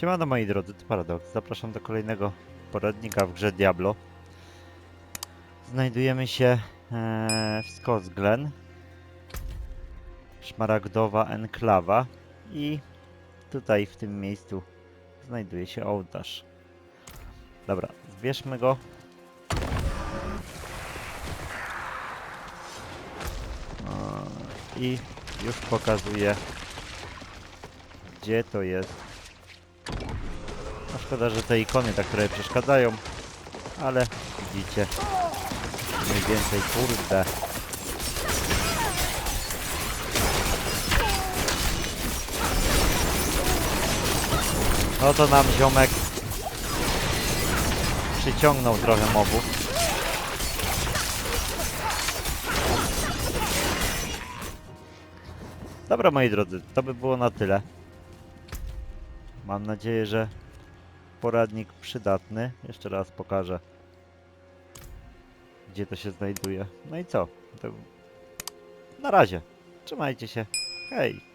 Siemano moi drodzy, to Paradox. Zapraszam do kolejnego poradnika w grze Diablo. Znajdujemy się e, w Scots Glen. Szmaragdowa enklawa i tutaj w tym miejscu znajduje się ołtarz. Dobra, zbierzmy go. I już pokazuję gdzie to jest. No szkoda, że te ikony tak trochę przeszkadzają, ale widzicie mniej więcej kurde. No to nam ziomek przyciągnął trochę mobów. Dobra moi drodzy, to by było na tyle. Mam nadzieję, że poradnik przydatny. Jeszcze raz pokażę, gdzie to się znajduje. No i co? To na razie. Trzymajcie się. Hej!